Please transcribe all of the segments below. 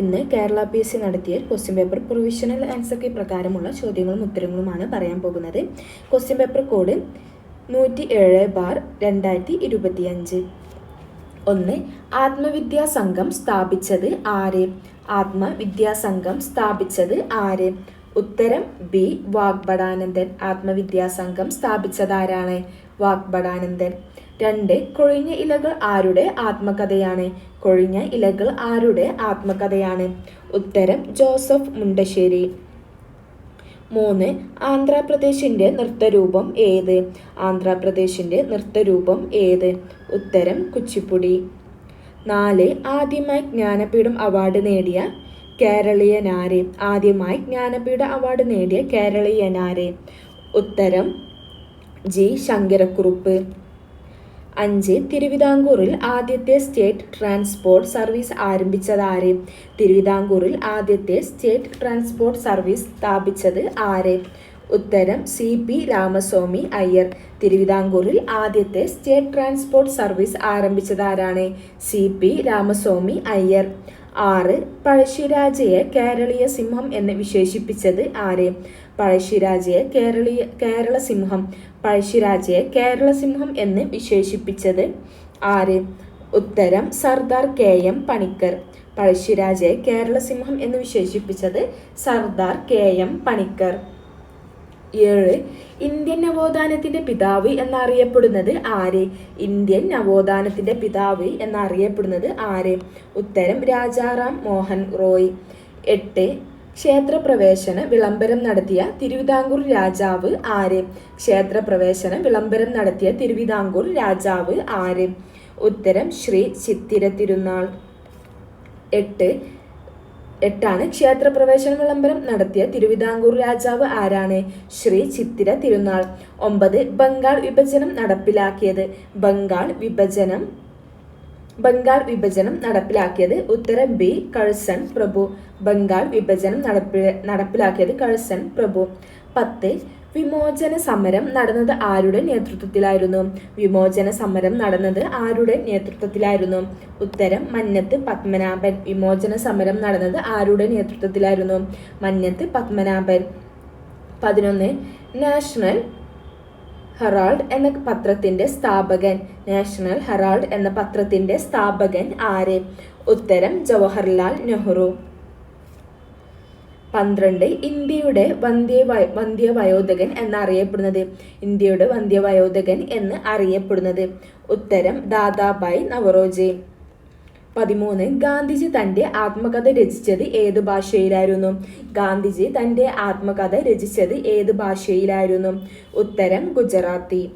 ഇന്ന് Kerala P S C നടത്തിയ question paper provisional answer key പ്രകാരമുള്ള ചോദ്യങ്ങളും ഉത്തരങ്ങളുമാണ് പറയാൻ പോകുന്നത്. ക്വസ്റ്റ്യൻ പേപ്പർ കോഡ് നൂറ്റി ഏഴ് ബാർ രണ്ടായിരത്തി ഇരുപത്തിയഞ്ച് ഒന്ന് ആത്മവിദ്യാ സംഘം സ്ഥാപിച്ചത് ആര്? ആത്മവിദ്യാ സംഘം സ്ഥാപിച്ചത് ആര്? ഉത്തരം ബി വാഗ്ബടാനന്ദൻ ആത്മവിദ്യാ സംഘം സ്ഥാപിച്ചതാരാണ് വാഗ്ബടാനന്ദൻ രണ്ട് കൊഴിഞ്ഞ ഇലകൾ ആരുടെ ആത്മകഥയാണ്? കൊഴിഞ്ഞ ഇലകൾ ആരുടെ ആത്മകഥയാണ്? ഉത്തരം ജോസഫ് മുണ്ടശ്ശേരി. മൂന്ന് ആന്ധ്രാപ്രദേശിന്റെ നൃത്തരൂപം ഏത്? ആന്ധ്രാപ്രദേശിന്റെ നൃത്തരൂപം ഏത്? ഉത്തരം കുച്ചിപ്പുടി. നാല് ആദ്യമായി ജ്ഞാനപീഠം അവാർഡ് നേടിയ കേരളീയനാര്? ആദ്യമായി ജ്ഞാനപീഠ അവാർഡ് നേടിയ കേരളീയനാര്? ഉത്തരം ജി. ശങ്കരക്കുറുപ്പ്. അഞ്ച് തിരുവിതാംകൂറിൽ ആദ്യത്തെ സ്റ്റേറ്റ് ട്രാൻസ്പോർട്ട് സർവീസ് ആരംഭിച്ചത് ആര് തിരുവിതാംകൂറിൽ ആദ്യത്തെ സ്റ്റേറ്റ് ട്രാൻസ്പോർട്ട് സർവീസ് സ്ഥാപിച്ചത് ആര്? ഉത്തരം സി പി രാമസ്വാമി അയ്യർ. തിരുവിതാംകൂറിൽ ആദ്യത്തെ സ്റ്റേറ്റ് ട്രാൻസ്പോർട്ട് സർവീസ് ആരംഭിച്ചത് ആരാണ് സി പി രാമസ്വാമി അയ്യർ. ആറ് പഴശ്ശിരാജയെ കേരളീയ സിംഹം എന്ന് വിശേഷിപ്പിച്ചത് ആര്? പഴശ്ശിരാജയെ കേരളീയ കേരള സിംഹം. പഴശ്ശിരാജയെ കേരള സിംഹം എന്ന് വിശേഷിപ്പിച്ചത് ആര്? ഉത്തരം സർദാർ കെ എം പണിക്കർ. പഴശ്ശിരാജയെ കേരള സിംഹം എന്ന് വിശേഷിപ്പിച്ചത് സർദാർ കെ എം പണിക്കർ. ഏഴ്. ഇന്ത്യൻ നവോത്ഥാനത്തിന്റെ പിതാവ് എന്നറിയപ്പെടുന്നത് ആര്? ഇന്ത്യൻ നവോത്ഥാനത്തിന്റെ പിതാവ് എന്നറിയപ്പെടുന്നത് ആര്? ഉത്തരം രാജാറാം മോഹൻ റോയ്. എട്ട്. ക്ഷേത്രപ്രവേശന വിളംബരം നടത്തിയ തിരുവിതാംകൂർ രാജാവ് ആര്? ക്ഷേത്രപ്രവേശന വിളംബരം നടത്തിയ തിരുവിതാംകൂർ രാജാവ് ആര്? ഉത്തരം ശ്രീ ചിത്തിര തിരുനാൾ എട്ട്. എട്ടാണ്. ക്ഷേത്രപ്രവേശന വിളംബരം നടത്തിയ തിരുവിതാംകൂർ രാജാവ് ആരാണ്? ശ്രീ ചിത്തിര തിരുനാൾ ഒമ്പത്. ബംഗാൾ വിഭജനം നടപ്പിലാക്കിയത്. ബംഗാൾ വിഭജനം ബംഗാൾ വിഭജനം നടപ്പിലാക്കിയത് ഉത്തരം ബി കഴ്സൺ പ്രഭു. ബംഗാൾ വിഭജനം നടപ്പി നടപ്പിലാക്കിയത് കഴ്സൺ പ്രഭു. പത്ത് വിമോചന സമരം നടന്നത് ആരുടെ നേതൃത്വത്തിലായിരുന്നു? വിമോചന സമരം നടന്നത് ആരുടെ നേതൃത്വത്തിലായിരുന്നു? ഉത്തരം മന്നത്ത് പത്മനാഭൻ. വിമോചന സമരം നടന്നത് ആരുടെ നേതൃത്വത്തിലായിരുന്നു? മന്നത്ത് പത്മനാഭൻ. പതിനൊന്ന് നാഷണൽ ഹെറാൾഡ് എന്ന പത്രത്തിന്റെ സ്ഥാപകൻ. നാഷണൽ ഹെറാൾഡ് എന്ന പത്രത്തിന്റെ സ്ഥാപകൻ ആര്? ഉത്തരം ജവഹർലാൽ നെഹ്റു. പന്ത്രണ്ട് ഇന്ത്യയുടെ വന്ധ്യ വന്ധ്യ വയോധകൻ എന്നറിയപ്പെടുന്നത്. ഇന്ത്യയുടെ വന്ധ്യ വയോധകൻ എന്ന് അറിയപ്പെടുന്നത്. ഉത്തരം ദാദാബായ് നവറോജി. പതിമൂന്ന് ഗാന്ധിജി തന്റെ ആത്മകഥ രചിച്ചത് ഏത് ഭാഷയിലായിരുന്നു? ഗാന്ധിജി തന്റെ ആത്മകഥ രചിച്ചത് ഏത് ഭാഷയിലായിരുന്നു? ഉത്തരം ഗുജറാത്തി.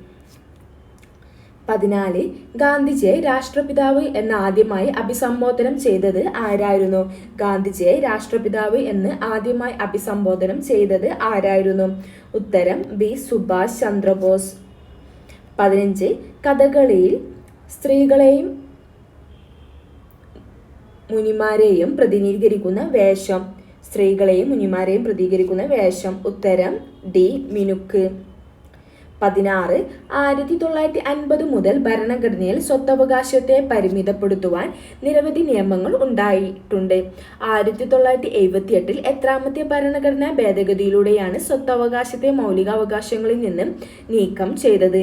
പതിനാല് ഗാന്ധിജിയെ രാഷ്ട്രപിതാവ് എന്ന് ആദ്യമായി അഭിസംബോധനം ചെയ്തത് ആരായിരുന്നു? ഗാന്ധിജിയെ രാഷ്ട്രപിതാവ് എന്ന് ആദ്യമായി അഭിസംബോധനം ചെയ്തത് ആരായിരുന്നു? ഉത്തരം ബി സുഭാഷ് ചന്ദ്രബോസ്. പതിനഞ്ച് കഥകളിയിൽ സ്ത്രീകളെയും മുനിമാരെയും പ്രതിനിധീകരിക്കുന്ന വേഷം. സ്ത്രീകളെയും മുനിമാരെയും പ്രതികരിക്കുന്ന വേഷം. ഉത്തരം ഡി മിനുക്ക്. പതിനാറ് ആയിരത്തി തൊള്ളായിരത്തി അൻപത് മുതൽ ഭരണഘടനയിൽ സ്വത്തവകാശത്തെ പരിമിതപ്പെടുത്തുവാൻ നിരവധി നിയമങ്ങൾ ഉണ്ടായിട്ടുണ്ട്. ആയിരത്തി തൊള്ളായിരത്തി എഴുപത്തി എട്ടിൽ എത്രാമത്തെ ഭരണഘടനാ ഭേദഗതിയിലൂടെയാണ് സ്വത്തവകാശത്തെ മൗലികാവകാശങ്ങളിൽ നിന്നും നീക്കം ചെയ്തത്.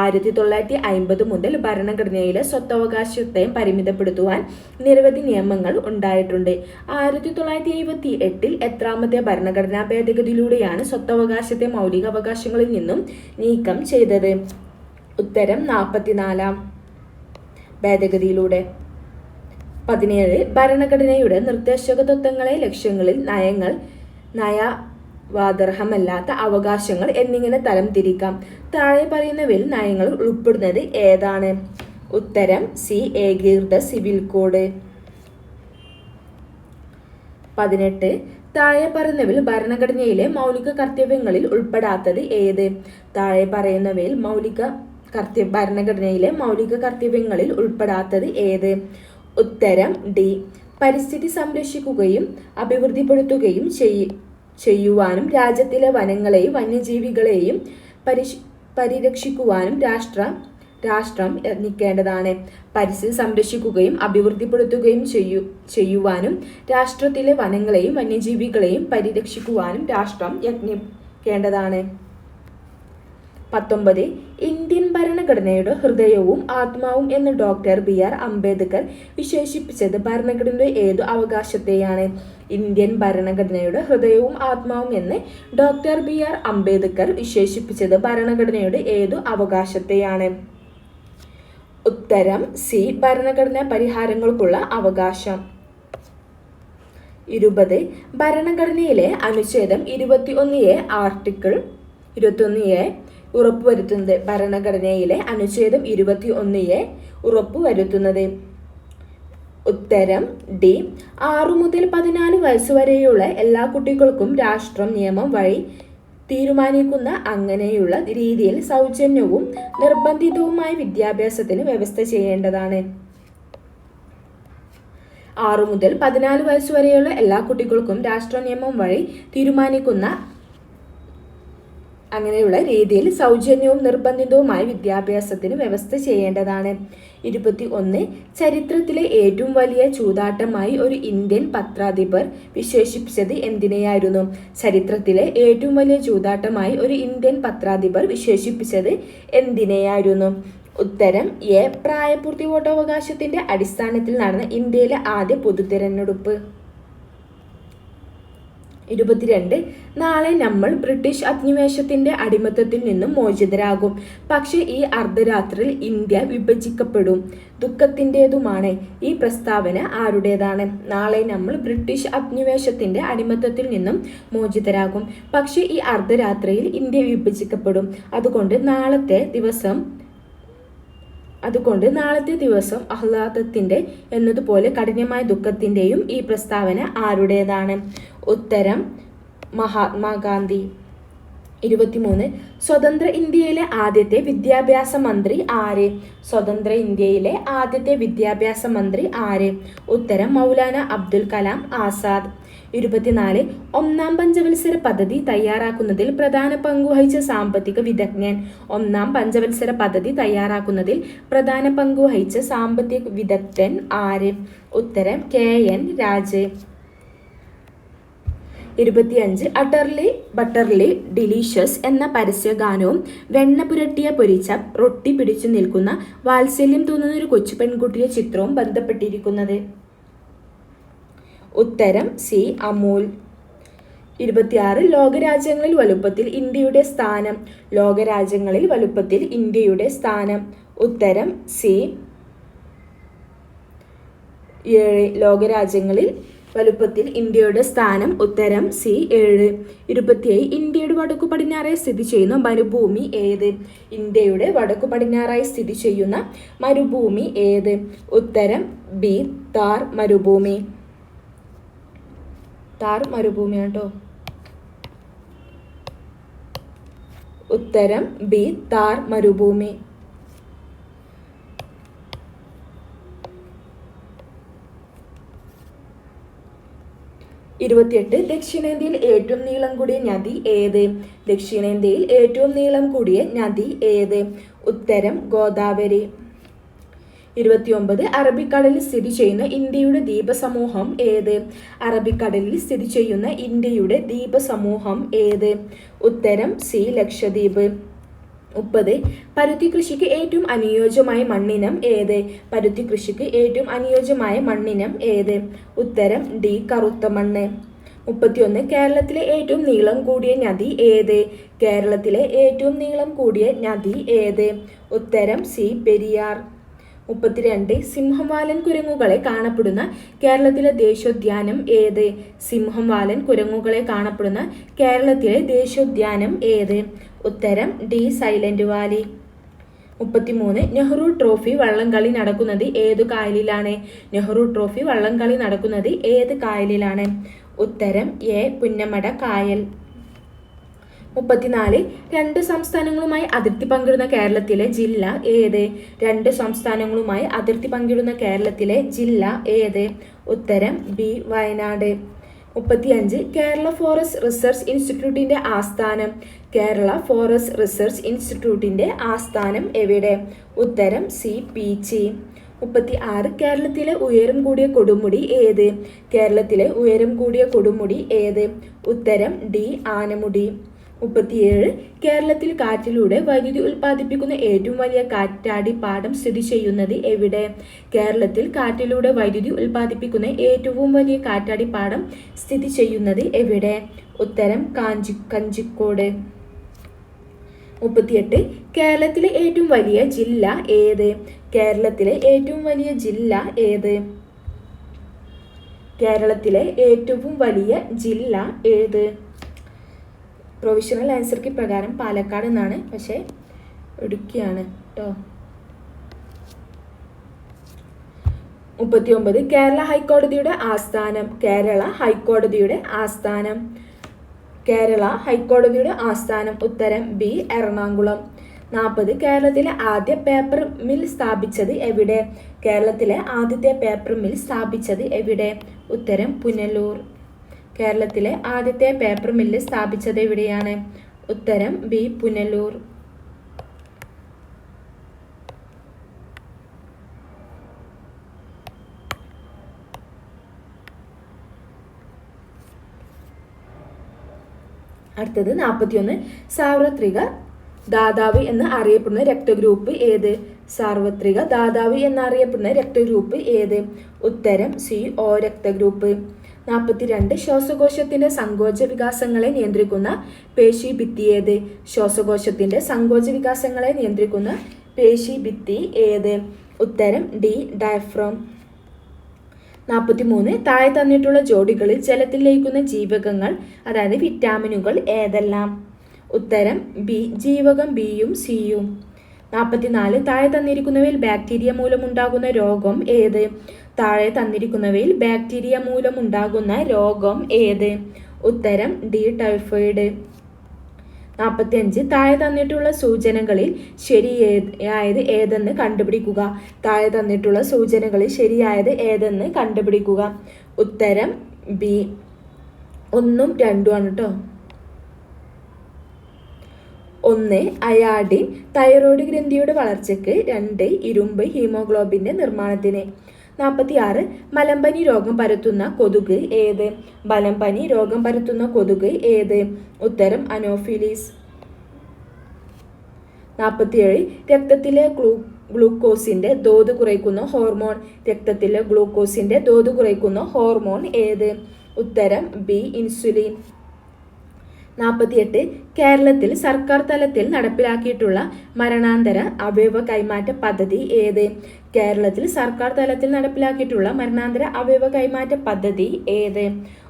ആയിരത്തി തൊള്ളായിരത്തി അൻപത് മുതൽ ഭരണഘടനയിലെ സ്വത്തവകാശത്തെ പരിമിതപ്പെടുത്തുവാൻ നിരവധി നിയമങ്ങൾ ഉണ്ടായിട്ടുണ്ട്. ആയിരത്തി തൊള്ളായിരത്തി എഴുപത്തി എട്ടിൽ എത്രാമത്തെ ഭരണഘടനാ ഭേദഗതിയിലൂടെയാണ് സ്വത്തവകാശത്തെ മൗലികാവകാശങ്ങളിൽ നിന്നും നീക്കം ചെയ്തത്. ഉത്തരം നാൽപ്പത്തിനാലാം ഭേദഗതിയിലൂടെ. പതിനേഴ് ഭരണഘടനയുടെ നിർദ്ദേശക തത്വങ്ങളെ ലക്ഷ്യങ്ങളിൽ നയങ്ങൾ നയ വാദർഹമല്ലാത്ത അവകാശങ്ങൾ എന്നിങ്ങനെ തരംതിരിക്കാം താഴെ പറയുന്നവയിൽ നയങ്ങൾ ഉൾപ്പെടുന്നത് ഏതാണ്? ഉത്തരം സി ഏകീകൃത സിവിൽ കോഡ്. പതിനെട്ട് താഴെ പറയുന്നവയിൽ ഭരണഘടനയിലെ മൗലിക കർത്തവ്യങ്ങളിൽ ഉൾപ്പെടാത്തത് ഏത്? താഴെ പറയുന്നവയിൽ മൗലിക കർത്തവ്യ ഭരണഘടനയിലെ മൗലിക കർത്തവ്യങ്ങളിൽ ഉൾപ്പെടാത്തത് ഏത്? ഉത്തരം ഡി. പരിസ്ഥിതി സംരക്ഷിക്കുകയും അഭിവൃദ്ധിപ്പെടുത്തുകയും ചെയ് ചെയ്യുവാനും രാജ്യത്തിലെ വനങ്ങളെയും വന്യജീവികളെയും പരിരക്ഷിക്കുവാനും രാഷ്ട്ര രാഷ്ട്രം യത്നിക്കേണ്ടതാണ് പരിസ്ഥിതി സംരക്ഷിക്കുകയും അഭിവൃദ്ധിപ്പെടുത്തുകയും ചെയ്യു ചെയ്യുവാനും രാഷ്ട്രത്തിലെ വനങ്ങളെയും വന്യജീവികളെയും പരിരക്ഷിക്കുവാനും രാഷ്ട്രം യത്നിക്കേണ്ടതാണ്. പത്തൊമ്പത് ഇന്ത്യൻ ഭരണഘടനയുടെ ഹൃദയവും ആത്മാവും എന്ന് ഡോക്ടർ ബി. ആർ. അംബേദ്കർ വിശേഷിപ്പിച്ചത് ഭരണഘടനയുടെ ഏതു അവകാശത്തെയാണ്? ഇന്ത്യൻ ഭരണഘടനയുടെ ഹൃദയവും ആത്മാവും എന്ന് ഡോക്ടർ ബി. ആർ. അംബേദ്കർ വിശേഷിപ്പിച്ചത് ഭരണഘടനയുടെ ഏതു അവകാശത്തെയാണ്? ഉത്തരം സി. ഭരണഘടനാ പരിഹാരങ്ങൾക്കുള്ള അവകാശം. ഇരുപത്. ഭരണഘടനയിലെ അനുച്ഛേദം ഇരുപത്തി ഒന്ന് എ ആർട്ടിക്കിൾ ഇരുപത്തി ഒന്ന് എ ഉറപ്പുവരുത്തുന്നത്. ഭരണഘടനയിലെ അനുച്ഛേദം ഇരുപത്തി ഒന്ന് എ ഉറപ്പുവരുത്തുന്നത്. ഉത്തരം ഡി. ആറു മുതൽ പതിനാല് വയസ്സ് വരെയുള്ള എല്ലാ കുട്ടികൾക്കും രാഷ്ട്രം നിയമം വഴി തീരുമാനിക്കുന്ന അങ്ങനെയുള്ള രീതിയിൽ സൗജന്യവും നിർബന്ധിതവുമായ വിദ്യാഭ്യാസത്തിന് വ്യവസ്ഥ ചെയ്യേണ്ടതാണ്. ആറു മുതൽ പതിനാല് വയസ്സ് വരെയുള്ള എല്ലാ കുട്ടികൾക്കും രാഷ്ട്ര നിയമം വഴി തീരുമാനിക്കുന്ന അങ്ങനെയുള്ള രീതിയിൽ സൗജന്യവും നിർബന്ധിതവുമായ വിദ്യാഭ്യാസത്തിന് വ്യവസ്ഥ ചെയ്യേണ്ടതാണ്. ഇരുപത്തി ഒന്ന് ചരിത്രത്തിലെ ഏറ്റവും വലിയ ചൂതാട്ടമായി ഒരു ഇന്ത്യൻ പത്രാധിപർ വിശേഷിപ്പിച്ചത് എന്തിനെയായിരുന്നു? ചരിത്രത്തിലെ ഏറ്റവും വലിയ ചൂതാട്ടമായി ഒരു ഇന്ത്യൻ പത്രാധിപർ വിശേഷിപ്പിച്ചത് എന്തിനെയായിരുന്നു? ഉത്തരം എ. പ്രായപൂർത്തി വോട്ടവകാശത്തിന്റെ അടിസ്ഥാനത്തിൽ നടന്ന ഇന്ത്യയിലെ ആദ്യ പൊതു തിരഞ്ഞെടുപ്പ് ഇരുപത്തിരണ്ട്. നാളെ നമ്മൾ ബ്രിട്ടീഷ് അധിനിവേശത്തിന്റെ അടിമത്തത്തിൽ നിന്നും മോചിതരാകും. പക്ഷേ ഈ അർദ്ധരാത്രിയിൽ ഇന്ത്യ വിഭജിക്കപ്പെടും. ദുഃഖത്തിന്റെതുമാണ്. ഈ പ്രസ്താവന ആരുടേതാണ്? നാളെ നമ്മൾ ബ്രിട്ടീഷ് അധിനിവേശത്തിന്റെ അടിമത്തത്തിൽ നിന്നും മോചിതരാകും. പക്ഷേ ഈ അർദ്ധരാത്രിയിൽ ഇന്ത്യ വിഭജിക്കപ്പെടും. അതുകൊണ്ട് നാളത്തെ ദിവസം അതുകൊണ്ട് നാളത്തെ ദിവസം അഹ്ലാദത്തിന്റെ എന്നതുപോലെ കഠിനമായ ദുഃഖത്തിന്റെയും ഈ പ്രസ്താവന ആരുടേതാണ്? ഉത്തരം മഹാത്മാഗാന്ധി. ഇരുപത്തിമൂന്ന്. സ്വതന്ത്ര ഇന്ത്യയിലെ ആദ്യത്തെ വിദ്യാഭ്യാസ മന്ത്രി ആര്? സ്വതന്ത്ര ഇന്ത്യയിലെ ആദ്യത്തെ വിദ്യാഭ്യാസ മന്ത്രി ആര്? ഉത്തരം മൗലാന അബ്ദുൽ കലാം ആസാദ്. ഇരുപത്തിനാല് ഒന്നാം പഞ്ചവത്സര പദ്ധതി തയ്യാറാക്കുന്നതിൽ പ്രധാന പങ്കുവഹിച്ച സാമ്പത്തിക വിദഗ്ധൻ. ഒന്നാം പഞ്ചവത്സര പദ്ധതി തയ്യാറാക്കുന്നതിൽ പ്രധാന പങ്കുവഹിച്ച സാമ്പത്തിക വിദഗ്ധൻ ആര്? ഉത്തരം കെ എൻ രാജ്. ഇരുപത്തിയഞ്ച് അട്ടർലി ബട്ടർലി ഡിലീഷ്യസ് എന്ന പരസ്യഗാനവും വെണ്ണ പുരട്ടിയ പൊരിച്ച റൊട്ടി പിടിച്ചു നിൽക്കുന്ന വാത്സല്യം തോന്നുന്ന ഒരു കൊച്ചു പെൺകുട്ടിയുടെ ചിത്രവും ബന്ധപ്പെട്ടിരിക്കുന്നത്. ഉത്തരം സി. അമൂൽ. ഇരുപത്തിയാറ് ലോകരാജ്യങ്ങളിൽ വലുപ്പത്തിൽ ഇന്ത്യയുടെ സ്ഥാനം. ലോകരാജ്യങ്ങളിൽ വലുപ്പത്തിൽ ഇന്ത്യയുടെ സ്ഥാനം. ഉത്തരം സി. ഏഴ് ലോകരാജ്യങ്ങളിൽ വലുപ്പത്തിൽ ഇന്ത്യയുടെ സ്ഥാനം. ഉത്തരം സി. ഏഴ്. ഇരുപത്തിയേഴ് ഇന്ത്യയുടെ വടക്കു പടിഞ്ഞാറായി സ്ഥിതി ചെയ്യുന്ന മരുഭൂമി ഏത്? ഇന്ത്യയുടെ വടക്കു പടിഞ്ഞാറായി സ്ഥിതി ചെയ്യുന്ന മരുഭൂമി ഏത്? ഉത്തരം ബി. താർ മരുഭൂമി. താർ മരുഭൂമിയാണ് കേട്ടോ ഉത്തരം ബി താർ മരുഭൂമി. ഇരുപത്തിയെട്ട് ദക്ഷിണേന്ത്യയിൽ ഏറ്റവും നീളം കൂടിയ നദി ഏത്? ദക്ഷിണേന്ത്യയിൽ ഏറ്റവും നീളം കൂടിയ നദി ഏത്? ഉത്തരം ഗോദാവരി. ഇരുപത്തിയൊമ്പത്. അറബിക്കടലിൽ സ്ഥിതി ചെയ്യുന്ന ഇന്ത്യയുടെ ദ്വീപസമൂഹം ഏത്? അറബിക്കടലിൽ സ്ഥിതി ചെയ്യുന്ന ഇന്ത്യയുടെ ദ്വീപസമൂഹം ഏത്? ഉത്തരം സി ലക്ഷദ്വീപ്. മുപ്പത്. പരുത്തി കൃഷിക്ക് ഏറ്റവും അനുയോജ്യമായ മണ്ണിനം ഏത്? പരുത്തി കൃഷിക്ക് ഏറ്റവും അനുയോജ്യമായ മണ്ണിനം ഏത്? ഉത്തരം ഡി കറുത്ത മണ്ണ്. മുപ്പത്തിയൊന്ന്. കേരളത്തിലെ ഏറ്റവും നീളം കൂടിയ നദി ഏത്? കേരളത്തിലെ ഏറ്റവും നീളം കൂടിയ നദി ഏത്? ഉത്തരം സി പെരിയാർ. മുപ്പത്തിരണ്ട് സിംഹവാലൻ കുരങ്ങുകളെ കാണപ്പെടുന്ന കേരളത്തിലെ ദേശോദ്യാനം ഏത്? സിംഹവാലൻ കുരങ്ങുകളെ കാണപ്പെടുന്ന കേരളത്തിലെ ദേശോദ്യാനം ഏത്? ഉത്തരം ഡി സൈലന്റ് വാലി. മുപ്പത്തിമൂന്ന് നെഹ്റു ട്രോഫി വള്ളംകളി നടക്കുന്നത് ഏതു കായലിലാണ്? നെഹ്റു ട്രോഫി വള്ളംകളി നടക്കുന്നത് ഏത് കായലിലാണ്? ഉത്തരം എ പുന്നമട കായൽ. മുപ്പത്തിനാല് രണ്ട് സംസ്ഥാനങ്ങളുമായി അതിർത്തി പങ്കിടുന്ന കേരളത്തിലെ ജില്ല ഏത്? രണ്ട് സംസ്ഥാനങ്ങളുമായി അതിർത്തി പങ്കിടുന്ന കേരളത്തിലെ ജില്ല ഏത്? ഉത്തരം ബി വയനാട്. മുപ്പത്തിയഞ്ച് കേരള ഫോറസ്റ്റ് റിസർച്ച് ഇൻസ്റ്റിറ്റ്യൂട്ടിന്റെ ആസ്ഥാനം. കേരള ഫോറസ്റ്റ് റിസർച്ച് ഇൻസ്റ്റിറ്റ്യൂട്ടിന്റെ ആസ്ഥാനം എവിടെ? ഉത്തരം സി പീച്ചി. മുപ്പത്തി ആറ് കേരളത്തിലെ ഉയരം കൂടിയ കൊടുമുടി ഏത്? കേരളത്തിലെ ഉയരം കൂടിയ കൊടുമുടി ഏത്? ഉത്തരം ഡി ആനമുടി. മുപ്പത്തിയേഴ് കേരളത്തിൽ കാറ്റിലൂടെ വൈദ്യുതി ഉൽപ്പാദിപ്പിക്കുന്ന ഏറ്റവും വലിയ കാറ്റാടി പാടം സ്ഥിതി ചെയ്യുന്നത് എവിടെ? കേരളത്തിൽ കാറ്റിലൂടെ വൈദ്യുതി ഉൽപ്പാദിപ്പിക്കുന്ന ഏറ്റവും വലിയ കാറ്റാടി പാടം സ്ഥിതി ചെയ്യുന്നത് എവിടെ? ഉത്തരം കാഞ്ചി കഞ്ചിക്കോട്. മുപ്പത്തിയെട്ട് കേരളത്തിലെ ഏറ്റവും വലിയ ജില്ല ഏത്? കേരളത്തിലെ ഏറ്റവും വലിയ ജില്ല ഏത്? കേരളത്തിലെ ഏറ്റവും വലിയ ജില്ല ഏത്? പ്രൊവിഷണൽ ആൻസർക്ക് പ്രകാരം പാലക്കാട് എന്നാണ് പക്ഷേ ഇടുക്കിയാണ് കേട്ടോ മുപ്പത്തി ഒമ്പത് കേരള ഹൈക്കോടതിയുടെ ആസ്ഥാനം കേരള ഹൈക്കോടതിയുടെ ആസ്ഥാനം. കേരള ഹൈക്കോടതിയുടെ ആസ്ഥാനം ഉത്തരം ബി എറണാകുളം. നാൽപ്പത് കേരളത്തിലെ ആദ്യ പേപ്പർ മിൽ സ്ഥാപിച്ചത് എവിടെ? കേരളത്തിലെ ആദ്യത്തെ പേപ്പർ മിൽ സ്ഥാപിച്ചത് എവിടെ? ഉത്തരം പുനലൂർ. കേരളത്തിലെ ആദ്യത്തെ പേപ്പർ മില്ല് സ്ഥാപിച്ചത് എവിടെയാണ് ഉത്തരം ബി പുനലൂർ. അടുത്തത് നാൽപ്പത്തിയൊന്ന് സാർവത്രിക ദാതാവ് എന്ന് അറിയപ്പെടുന്ന രക്തഗ്രൂപ്പ് ഏത്? സാർവത്രിക ദാതാവ് എന്നറിയപ്പെടുന്ന രക്തഗ്രൂപ്പ് ഏത്? ഉത്തരം സി ഒ രക്തഗ്രൂപ്പ്. നാൽപ്പത്തിരണ്ട് ശ്വാസകോശത്തിന്റെ സങ്കോച വികാസങ്ങളെ നിയന്ത്രിക്കുന്ന പേശി ഭിത്തി ഏത്? ശ്വാസകോശത്തിന്റെ സങ്കോച വികാസങ്ങളെ നിയന്ത്രിക്കുന്ന പേശി ഭിത്തി ഏത്? ഉത്തരം ഡി ഡയഫ്രോം. നാൽപ്പത്തി മൂന്ന് താഴെ തന്നിട്ടുള്ള ജോഡികളിൽ ജലത്തിൽ ലയിക്കുന്ന ജീവകങ്ങൾ അതായത് വിറ്റാമിനുകൾ ഏതെല്ലാം? ഉത്തരം ബി ജീവകം ബിയും സിയും. നാൽപ്പത്തിനാല് താഴെ തന്നിരിക്കുന്നവയിൽ ബാക്ടീരിയ മൂലമുണ്ടാകുന്ന രോഗം ഏത്? താഴെ തന്നിരിക്കുന്നവയിൽ ബാക്ടീരിയ മൂലമുണ്ടാകുന്ന രോഗം ഏത്? ഉത്തരം ഡി ടൈഫോയിഡ്. നാൽപ്പത്തിയഞ്ച് താഴെ തന്നിട്ടുള്ള സൂചനകളിൽ ശരിയായത് ഏതെന്ന് കണ്ടുപിടിക്കുക. താഴെ തന്നിട്ടുള്ള സൂചനകളിൽ ശരിയായത് ഏതെന്ന് കണ്ടുപിടിക്കുക. ഉത്തരം ബി. ഒന്നും രണ്ടുമാണ് കേട്ടോ ഒന്ന് അയാഡിൻ തൈറോയ്ഡ് ഗ്രന്ഥിയുടെ വളർച്ചയ്ക്ക് രണ്ട് ഇരുമ്പ് ഹീമോഗ്ലോബിന്റെ നിർമ്മാണത്തിന്. നാൽപ്പത്തി ആറ് മലമ്പനി രോഗം പരത്തുന്ന കൊതുക് ഏത്? മലമ്പനി രോഗം പരത്തുന്ന കൊതുക് ഏത്? ഉത്തരം അനോഫിലീസ്. നാൽപ്പത്തിയേഴ് രക്തത്തിലെ ഗ്ലൂ ഗ്ലൂക്കോസിന്റെ തോത് കുറയ്ക്കുന്ന ഹോർമോൺ. രക്തത്തിലെ ഗ്ലൂക്കോസിന്റെ തോത് കുറയ്ക്കുന്ന ഹോർമോൺ ഏത്? ഉത്തരം ബി ഇൻസുലിൻ. നാൽപ്പത്തിയെട്ട് കേരളത്തിൽ സർക്കാർ തലത്തിൽ നടപ്പിലാക്കിയിട്ടുള്ള മരണാന്തര അവയവ കൈമാറ്റ പദ്ധതി ഏത്? കേരളത്തിൽ സർക്കാർ തലത്തിൽ നടപ്പിലാക്കിയിട്ടുള്ള മരണാന്തര അവയവ കൈമാറ്റ പദ്ധതി ഏത്?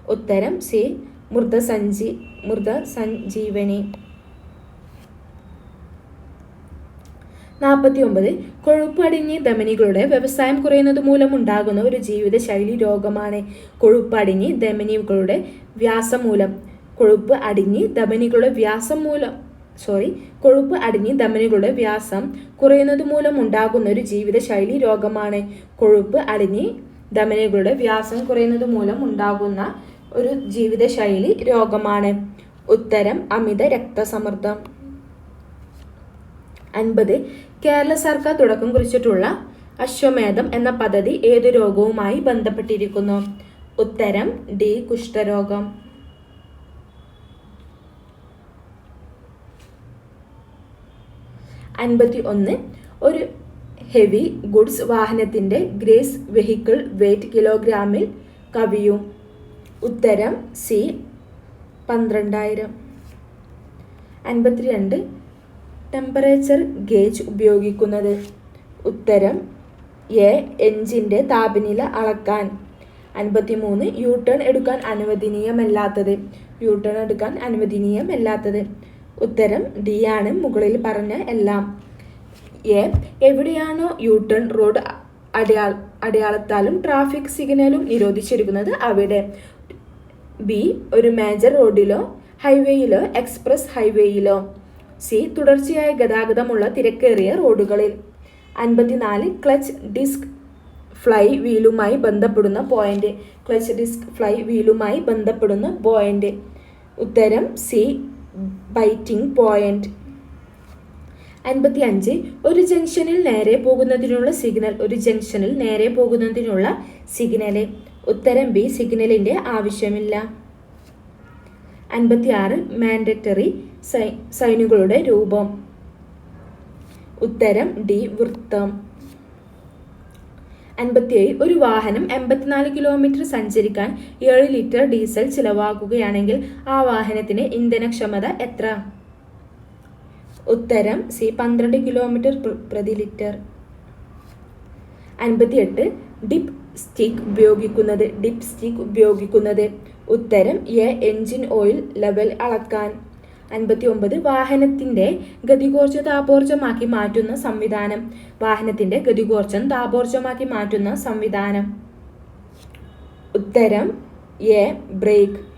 ഉത്തരം സി. മൃതസഞ്ജി മൃതസഞ്ജീവനി. നാൽപ്പത്തി ഒമ്പത് കൊഴുപ്പ് അടിഞ്ഞ് ധമനികളുടെ വ്യവസായം കുറയുന്നത് മൂലം ഉണ്ടാകുന്ന ഒരു ജീവിതശൈലി രോഗമാണ് കൊഴുപ്പ് അടിഞ്ഞ് ധമനികളുടെ വ്യാസം മൂലം. കൊഴുപ്പ് അടിഞ്ഞ് ധമനികളുടെ വ്യാസം മൂലം സോറി കൊഴുപ്പ് അടിഞ്ഞ് ധമനികളുടെ വ്യാസം കുറയുന്നത് മൂലം ഉണ്ടാകുന്ന ഒരു ജീവിതശൈലി രോഗമാണ്. കൊഴുപ്പ് അടിഞ്ഞ് ധമനികളുടെ വ്യാസം കുറയുന്നത് മൂലം ഉണ്ടാകുന്ന ഒരു ജീവിതശൈലി രോഗമാണ്. ഉത്തരം അമിത രക്തസമ്മർദ്ദം. അൻപത് കേരള സർക്കാർ തുടക്കം കുറിച്ചിട്ടുള്ള അശ്വമേധം എന്ന പദ്ധതി ഏതു രോഗവുമായി ബന്ധപ്പെട്ടിരിക്കുന്നു? ഉത്തരം ഡി കുഷ്ഠരോഗം. അൻപത്തി ഒന്ന് ഒരു ഹെവി ഗുഡ്സ് വാഹനത്തിന്റെ ഗ്രേസ് വെഹിക്കിൾ വെയ്റ്റ് കിലോഗ്രാമിൽ കവിയും. ഉത്തരം സി പന്ത്രണ്ടായിരം. അൻപത്തിരണ്ട്. ടെമ്പറേച്ചർ ഗേജ് ഉപയോഗിക്കുന്നത്. ഉത്തരം എ എഞ്ചിന്റെ താപനില അളക്കാൻ. അൻപത്തിമൂന്ന്. യൂ ടേൺ എടുക്കാൻ അനുവദനീയമല്ലാത്തത്. യു ടേൺ എടുക്കാൻ അനുവദനീയമല്ലാത്തത്. ഉത്തരം ഡി ആണ്. മുകളിൽ പറഞ്ഞ എല്ലാം. എ എവിടെയാണോ യു ടേൺ റോഡ് അടയാൾ അടയാളത്താലും ട്രാഫിക് സിഗ്നലും നിരോധിച്ചിരിക്കുന്നത് അവിടെ. ബി ഒരു മേജർ റോഡിലോ ഹൈവേയിലോ എക്സ്പ്രസ് ഹൈവേയിലോ. സി തുടർച്ചയായ ഗതാഗതമുള്ള തിരക്കേറിയ റോഡുകളിൽ. അൻപത്തിനാല് ക്ലച്ച് ഡിസ്ക് ഫ്ലൈ വീലുമായി ബന്ധപ്പെടുന്ന പോയിന്റ്. ക്ലച്ച് ഡിസ്ക് ഫ്ലൈ വീലുമായി ബന്ധപ്പെടുന്ന പോയിന്റ്. ഉത്തരം സി ബൈറ്റിംഗ് പോയിന്റ് അൻപത്തി അഞ്ച് ഒരു ജംഗ്ഷനിൽ നേരെ പോകുന്നതിനുള്ള സിഗ്നൽ ഒരു ജംഗ്ഷനിൽ നേരെ പോകുന്നതിനുള്ള സിഗ്നൽ ഉത്തരം ബി സിഗ്നലിന്റെ ആവശ്യമില്ല. അൻപത്തി ആറ് മാൻഡറ്ററി സൈനുകളുടെ രൂപം. ഉത്തരം ഡി വൃത്തം. അൻപത്തിയേഴ് ഒരു വാഹനം എൺപത്തിനാല് കിലോമീറ്റർ സഞ്ചരിക്കാൻ ഏഴ് ലിറ്റർ ഡീസൽ ചിലവാക്കുകയാണെങ്കിൽ ആ വാഹനത്തിന് ഇന്ധനക്ഷമത എത്ര? ഉത്തരം സി പന്ത്രണ്ട് കിലോമീറ്റർ പ്രതി ലിറ്റർ അൻപത്തിയെട്ട് ഡിപ് സ്റ്റിക്ക് ഉപയോഗിക്കുന്നത് ഡിപ് സ്റ്റിക്ക് ഉപയോഗിക്കുന്നത്. ഉത്തരം എ എൻജിൻ ഓയിൽ ലെവൽ അളക്കാൻ. അൻപത്തി ഒമ്പത് വാഹനത്തിന്റെ ഗതികോർജ താപോർജമാക്കി മാറ്റുന്ന സംവിധാനം. വാഹനത്തിന്റെ ഗതികോർജം താപോർജമാക്കി മാറ്റുന്ന സംവിധാനം. ഉത്തരം എ ബ്രേക്ക്.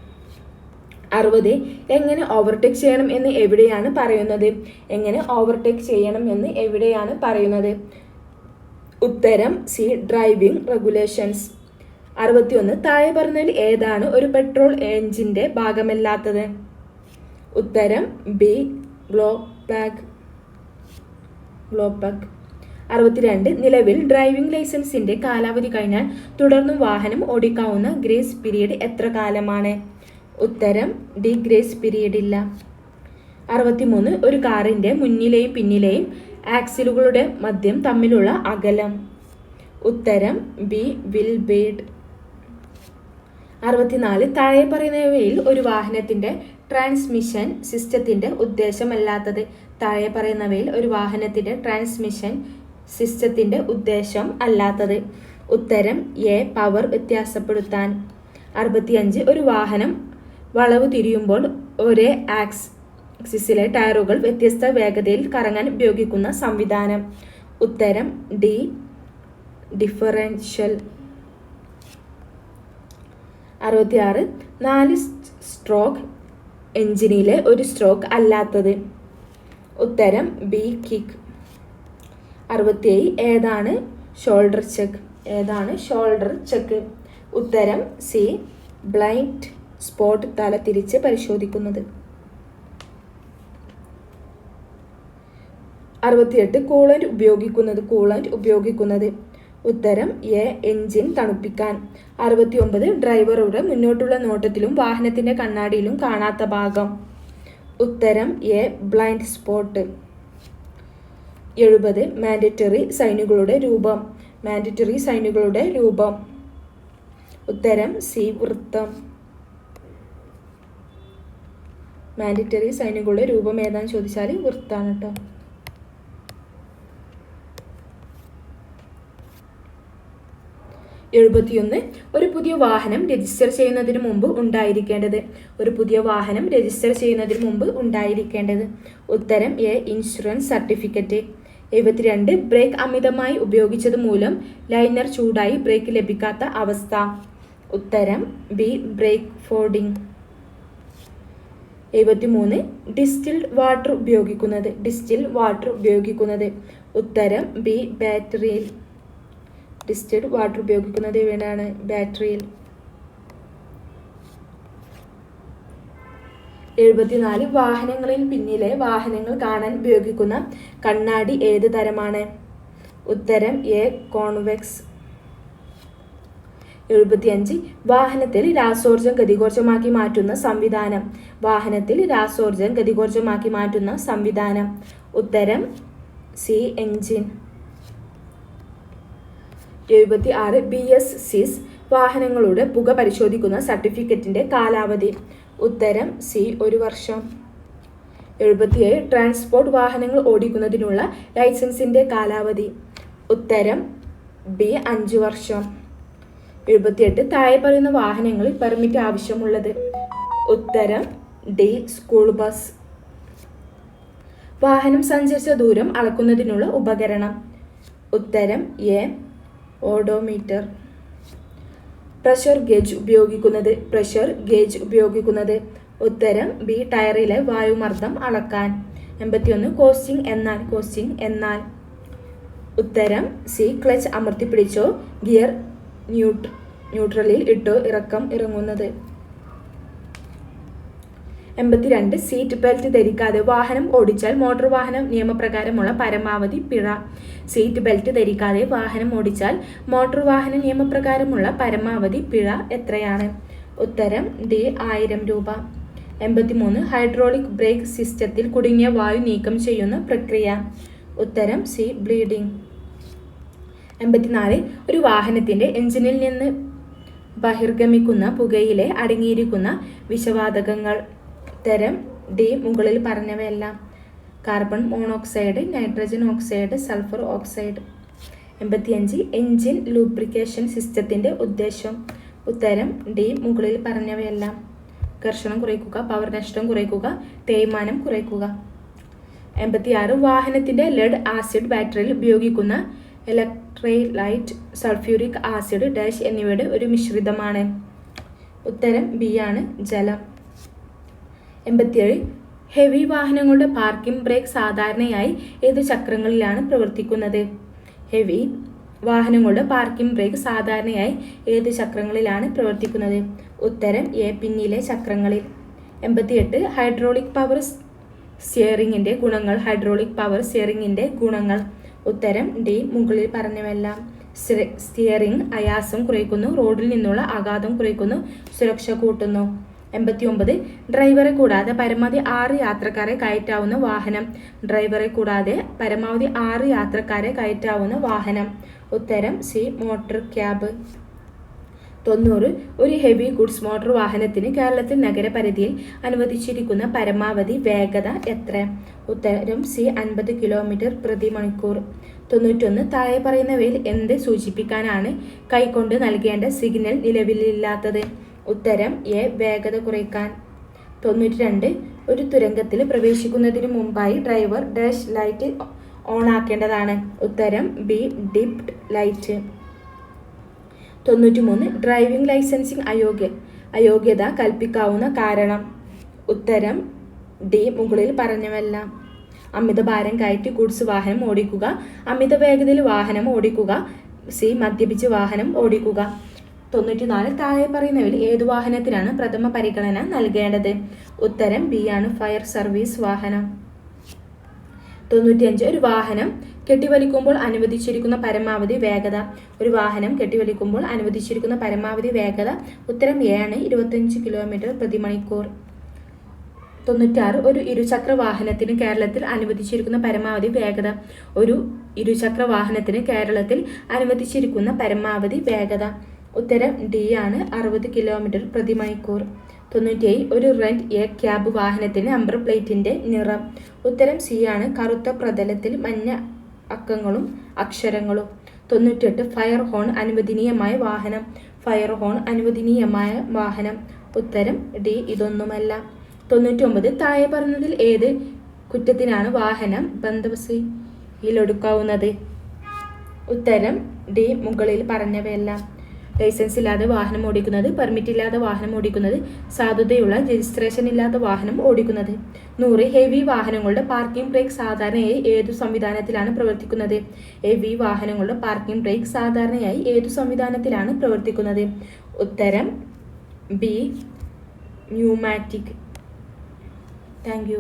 അറുപത് എങ്ങനെ ഓവർടേക്ക് ചെയ്യണം എന്ന് എവിടെയാണ് പറയുന്നത്? എങ്ങനെ ഓവർടേക്ക് ചെയ്യണം എന്ന് എവിടെയാണ് പറയുന്നത്? ഉത്തരം സി ഡ്രൈവിംഗ് റെഗുലേഷൻസ്. അറുപത്തിയൊന്ന് താഴെ പറഞ്ഞതിൽ ഏതാണ് ഒരു പെട്രോൾ എഞ്ചിന്റെ ഭാഗമല്ലാത്തത്? ഉത്തരം B glow pack glow pack അറുപത്തിരണ്ട് നിലവിൽ ഡ്രൈവിംഗ് ലൈസൻസിന്റെ കാലാവധി കഴിഞ്ഞാൽ തുടർന്നും വാഹനം ഓടിക്കാവുന്ന ഗ്രേസ് പീരീഡ് എത്ര കാലമാണ്? ഉത്തരം ഡി ഗ്രേസ് പീരീഡ് ഇല്ല. അറുപത്തിമൂന്ന് ഒരു കാറിന്റെ മുന്നിലെയും പിന്നിലെയും ആക്സിലുകളുടെ മധ്യം തമ്മിലുള്ള അകലം. ഉത്തരം ബി വിൽ ബേഡ്. അറുപത്തിനാല് താഴെ പറയുന്നവയിൽ ഒരു വാഹനത്തിന്റെ ട്രാൻസ്മിഷൻ സിസ്റ്റത്തിന്റെ ഉദ്ദേശമല്ലാത്തത്. താഴെ പറയുന്നവയിൽ ഒരു വാഹനത്തിന്റെ ട്രാൻസ്മിഷൻ സിസ്റ്റത്തിന്റെ ഉദ്ദേശം അല്ലാത്തത്. ഉത്തരം എ പവർ വ്യത്യാസപ്പെടുത്താൻ. അറുപത്തിയഞ്ച് ഒരു വാഹനം വളവ് തിരിയുമ്പോൾ ഒരേ ആക്സ് ആക്സിസിലെ ടയറുകൾ വ്യത്യസ്ത വേഗതയിൽ കറങ്ങാൻ ഉപയോഗിക്കുന്ന സംവിധാനം. ഉത്തരം ഡി ഡിഫറൻഷ്യൽ. അറുപത്തിയാറ് നാല് സ്ട്രോക്ക് എഞ്ചിനിലെ ഒരു സ്ട്രോക്ക് അല്ലാത്തത്. ഉത്തരം ബി കിക്ക് അറുപത്തിയേഴ് ഏതാണ് ഷോൾഡർ ചെക്ക് ഏതാണ് ഷോൾഡർ ചെക്ക് ഉത്തരം സി ബ്ലൈൻഡ് സ്പോട്ട് തല തിരിച്ച് പരിശോധിക്കുന്നത്. അറുപത്തിയെട്ട് കൂളന്റ് ഉപയോഗിക്കുന്നത് കൂളന്റ് ഉപയോഗിക്കുന്നത്. ഉത്തരം എ എഞ്ചിൻ തണുപ്പിക്കാൻ. അറുപത്തിയൊമ്പത് ഡ്രൈവറുടെ മുന്നോട്ടുള്ള നോട്ടത്തിലും വാഹനത്തിന്റെ കണ്ണാടിയിലും കാണാത്ത ഭാഗം. ഉത്തരം എ ബ്ലൈൻഡ് സ്പോട്ട്. എഴുപത് മാൻഡറ്ററി സൈനുകളുടെ രൂപം. മാൻഡറ്ററി സൈനുകളുടെ രൂപം. ഉത്തരം സി വൃത്തം. മാൻഡറ്ററി സൈനുകളുടെ രൂപം ഏതാന്ന് ചോദിച്ചാൽ വൃത്താണ് കേട്ടോ എഴുപത്തിയൊന്ന് ഒരു പുതിയ വാഹനം രജിസ്റ്റർ ചെയ്യുന്നതിന് മുമ്പ് ഉണ്ടായിരിക്കേണ്ടത്. ഒരു പുതിയ വാഹനം രജിസ്റ്റർ ചെയ്യുന്നതിന് മുമ്പ് ഉണ്ടായിരിക്കേണ്ടത്. ഉത്തരം എ ഇൻഷുറൻസ് സർട്ടിഫിക്കറ്റ്. എഴുപത്തിരണ്ട് ബ്രേക്ക് അമിതമായി ഉപയോഗിച്ചത് മൂലം ലൈനർ ചൂടായി ബ്രേക്ക് ലഭിക്കാത്ത അവസ്ഥ. ഉത്തരം ബി ബ്രേക്ക് ഫോർഡിംഗ് എഴുപത്തിമൂന്ന് ഡിസ്റ്റിൽഡ് വാട്ടർ ഉപയോഗിക്കുന്നത്. ഡിസ്റ്റിൽ വാട്ടർ ഉപയോഗിക്കുന്നത്. ഉത്തരം ബി ബാറ്ററിയിൽ. ഡിസ്റ്റിൽഡ് വാട്ടർ ഉപയോഗിക്കുന്നത് എവിടെയാണ്? ബാറ്ററിയിൽ. എഴുപത്തിനാല് വാഹനങ്ങളിൽ പിന്നിലെ വാഹനങ്ങൾ കാണാൻ ഉപയോഗിക്കുന്ന കണ്ണാടി ഏത് തരമാണ്? ഉത്തരം എ കോൺവെക്സ്. എഴുപത്തിയഞ്ച് വാഹനത്തിൽ രാസോർജം ഗതികോർജമാക്കി മാറ്റുന്ന സംവിധാനം. വാഹനത്തിൽ രാസോർജം ഗതികോർജമാക്കി മാറ്റുന്ന സംവിധാനം. ഉത്തരം സി എൻജിൻ. എഴുപത്തി ആറ് ബി എസ് സിസ് വാഹനങ്ങളുടെ പുക പരിശോധിക്കുന്ന സർട്ടിഫിക്കറ്റിന്റെ കാലാവധി. ഉത്തരം സി ഒരു വർഷം. എഴുപത്തിയേഴ് ട്രാൻസ്പോർട്ട് വാഹനങ്ങൾ ഓടിക്കുന്നതിനുള്ള ലൈസൻസിന്റെ കാലാവധി. ഉത്തരം ബി അഞ്ച് വർഷം. എഴുപത്തിയെട്ട് താഴെ പറയുന്ന വാഹനങ്ങളിൽ പെർമിറ്റ് ആവശ്യമുള്ളത്. ഉത്തരം ഡി സ്കൂൾ ബസ്. വാഹനം സഞ്ചരിച്ച ദൂരം അളക്കുന്നതിനുള്ള ഉപകരണം. ഉത്തരം എ ഓഡോമീറ്റർ. പ്രഷർ ഗേജ് ഉപയോഗിക്കുന്നത് പ്രഷർ ഗേജ് ഉപയോഗിക്കുന്നത്. ഉത്തരം ബി ടയറിലെ വായുമർദ്ദം അളക്കാൻ. എൺപത്തിയൊന്ന് കോസ്റ്റിംഗ് എന്നാൽ കോസ്റ്റിംഗ് എന്നാൽ. ഉത്തരം സി ക്ലച്ച് അമർത്തിപ്പിടിച്ചോ ഗിയർ ന്യൂട്ര ന്യൂട്രലിൽ ഇട്ടോ ഇറക്കം ഇറങ്ങുന്നത്. എൺപത്തിരണ്ട് സീറ്റ് ബെൽറ്റ് ധരിക്കാതെ വാഹനം ഓടിച്ചാൽ മോട്ടോർ വാഹന നിയമപ്രകാരമുള്ള പരമാവധി പിഴ. സീറ്റ് ബെൽറ്റ് ധരിക്കാതെ വാഹനം ഓടിച്ചാൽ മോട്ടോർ വാഹന നിയമപ്രകാരമുള്ള പരമാവധി പിഴ എത്രയാണ്? ഉത്തരം ഡി ആയിരം രൂപ. എൺപത്തിമൂന്ന് ഹൈഡ്രോളിക് ബ്രേക്ക് സിസ്റ്റത്തിൽ കുടുങ്ങിയ വായു നീക്കം ചെയ്യുന്ന പ്രക്രിയ. ഉത്തരം സി ബ്ലീഡിംഗ് എൺപത്തിനാല് ഒരു വാഹനത്തിന്റെ എഞ്ചിനിൽ നിന്ന് ബഹിർഗമിക്കുന്ന പുകയിലെ അടങ്ങിയിരിക്കുന്ന വിഷവാതകങ്ങൾ. തരം ഡി മുകളിൽ പറഞ്ഞവയെല്ലാം. Carbon monoxide nitrogen oxide sulphur oxide. എൺപത്തിയഞ്ച് എഞ്ചിൻ ലൂബ്രിക്കേഷൻ സിസ്റ്റത്തിന്റെ ഉദ്ദേശം. ഉത്തരം ഡി മുകളിൽ പറഞ്ഞവയെല്ലാം. ഘർഷണം കുറയ്ക്കുക പവർ നഷ്ടം കുറയ്ക്കുക തേയ്മാനം കുറയ്ക്കുക. എൺപത്തിയാറ് വാഹനത്തിന്റെ ലെഡ് ആസിഡ് ബാറ്ററിയിൽ ഉപയോഗിക്കുന്ന ഇലക്ട്രൈലൈറ്റ് സൾഫ്യൂരിക് ആസിഡ് ഡാഷ് എന്നിവയുടെ ഒരു മിശ്രിതമാണ്. ഉത്തരം ബി ആണ് ജലം. എൺപത്തിയേഴ്. ഹെവി വാഹനങ്ങളുടെ പാർക്കിംഗ് ബ്രേക്ക് സാധാരണയായി ഏത് ചക്രങ്ങളിലാണ് പ്രവർത്തിക്കുന്നത്? ഹെവി വാഹനങ്ങളുടെ പാർക്കിംഗ് ബ്രേക്ക് സാധാരണയായി ഏത് ചക്രങ്ങളിലാണ് പ്രവർത്തിക്കുന്നത്? ഉത്തരം എ പിന്നിലെ ചക്രങ്ങളിൽ. എൺപത്തിയെട്ട് ഹൈഡ്രോളിക് പവർ സ്റ്റിയറിംഗിന്റെ ഗുണങ്ങൾ ഹൈഡ്രോളിക് പവർ സ്റ്റിയറിംഗിന്റെ ഗുണങ്ങൾ. ഉത്തരം ഡി മുകളിൽ പറഞ്ഞവെല്ലാം സ്റ്റിയറിംഗ് അയാസം കുറയ്ക്കുന്നു റോഡിൽ നിന്നുള്ള ആഘാതം കുറയ്ക്കുന്നു സുരക്ഷ കൂട്ടുന്നു. എൺപത്തി ഒമ്പത് ഡ്രൈവറെ കൂടാതെ പരമാവധി ആറ് യാത്രക്കാരെ കയറ്റാവുന്ന വാഹനം. ഡ്രൈവറെ കൂടാതെ പരമാവധി ആറ് യാത്രക്കാരെ കയറ്റാവുന്ന വാഹനം. ഉത്തരം സി മോട്ടോർ ക്യാബ്. തൊണ്ണൂറ്. ഒരു ഹെവി ഗുഡ്സ് മോട്ടോർ വാഹനത്തിന് കേരളത്തിൽ നഗരപരിധിയിൽ അനുവദിച്ചിരിക്കുന്ന പരമാവധി വേഗത എത്ര? ഉത്തരം സി അൻപത് കിലോമീറ്റർ പ്രതി മണിക്കൂർ. തൊണ്ണൂറ്റൊന്ന്. താഴെ പറയുന്നവയിൽ എന്ത് സൂചിപ്പിക്കാനാണ് കൈക്കൊണ്ട് നൽകേണ്ട സിഗ്നൽ നിലവിലില്ലാത്തത്? ഉത്തരം എ വേഗത കുറയ്ക്കാൻ. തൊണ്ണൂറ്റി രണ്ട് ഒരു തുരങ്കത്തിൽ പ്രവേശിക്കുന്നതിന് മുമ്പായി ഡ്രൈവർ ഡാഷ് ലൈറ്റ് ഓൺ ആക്കേണ്ടതാണ്. ഉത്തരം ബി ഡിപ്ഡ് ലൈറ്റ്. തൊണ്ണൂറ്റി മൂന്ന് ഡ്രൈവിംഗ് ലൈസൻസിങ് അയോഗ്യ അയോഗ്യത കൽപ്പിക്കാവുന്ന കാരണം. ഉത്തരം ഡി മുകളിൽ പറഞ്ഞവല്ല അമിത ഭാരം കയറ്റി ഗുഡ്സ് വാഹനം ഓടിക്കുക അമിത വേഗതയിൽ വാഹനം ഓടിക്കുക സി മദ്യപിച്ച് വാഹനം ഓടിക്കുക. തൊണ്ണൂറ്റിനാല് താഴെ പറയുന്നവയിൽ ഏത് വാഹനത്തിനാണ് പ്രഥമ പരിഗണന നൽകേണ്ടത്? ഉത്തരം ബി ആണ് ഫയർ സർവീസ് വാഹനം. തൊണ്ണൂറ്റിയഞ്ച് ഒരു വാഹനം കെട്ടിവലിക്കുമ്പോൾ അനുവദിച്ചിരിക്കുന്ന പരമാവധി വേഗത. ഒരു വാഹനം കെട്ടിവലിക്കുമ്പോൾ അനുവദിച്ചിരിക്കുന്ന പരമാവധി വേഗത. ഉത്തരം എ ആണ് ഇരുപത്തഞ്ച് കിലോമീറ്റർ പ്രതിമണിക്കൂർ. തൊണ്ണൂറ്റാറ് ഒരു ഇരുചക്ര വാഹനത്തിന് കേരളത്തിൽ അനുവദിച്ചിരിക്കുന്ന പരമാവധി വേഗത. ഒരു ഇരുചക്ര വാഹനത്തിന് കേരളത്തിൽ അനുവദിച്ചിരിക്കുന്ന പരമാവധി വേഗത. ഉത്തരം ഡി ആണ്. അറുപത് കിലോമീറ്റർ പ്രതിമണിക്കൂർ. തൊണ്ണൂറ്റിയേഴ് ഒരു റെന്റ് എ ക്യാബ് വാഹനത്തിന് നമ്പർ പ്ലേറ്റിന്റെ നിറം ഉത്തരം സി ആണ്. കറുത്ത പ്രതലത്തിൽ മഞ്ഞ അക്കങ്ങളും അക്ഷരങ്ങളും. തൊണ്ണൂറ്റെട്ട് ഫയർ ഹോൺ അനുവദനീയമായ വാഹനം. ഫയർ ഹോൺ അനുവദനീയമായ വാഹനം. ഉത്തരം ഡി ഇതൊന്നുമല്ല. തൊണ്ണൂറ്റൊമ്പത് താഴെ പറഞ്ഞതിൽ ഏത് കുറ്റത്തിനാണ് വാഹനം ബന്ധവസിയിലൊടുക്കാവുന്നത് ഉത്തരം ഡി മുകളിൽ പറഞ്ഞവയെല്ലാം. ലൈസൻസ് ഇല്ലാതെ വാഹനം ഓടിക്കുന്നത് പെർമിറ്റ് ഇല്ലാതെ വാഹനം ഓടിക്കുന്നത് സാധുതയുള്ള രജിസ്ട്രേഷൻ ഇല്ലാത്ത വാഹനം ഓടിക്കുന്നത്. നൂറ് ഹെവി വാഹനങ്ങളുടെ പാർക്കിംഗ് ബ്രേക്ക് സാധാരണയായി ഏതു സംവിധാനത്തിലാണ് പ്രവർത്തിക്കുന്നത്? ഹെവി വാഹനങ്ങളുടെ പാർക്കിംഗ് ബ്രേക്ക് സാധാരണയായി ഏതു സംവിധാനത്തിലാണ് പ്രവർത്തിക്കുന്നത്? ഉത്തരം ബി. ന്യൂമാറ്റിക്. താങ്ക്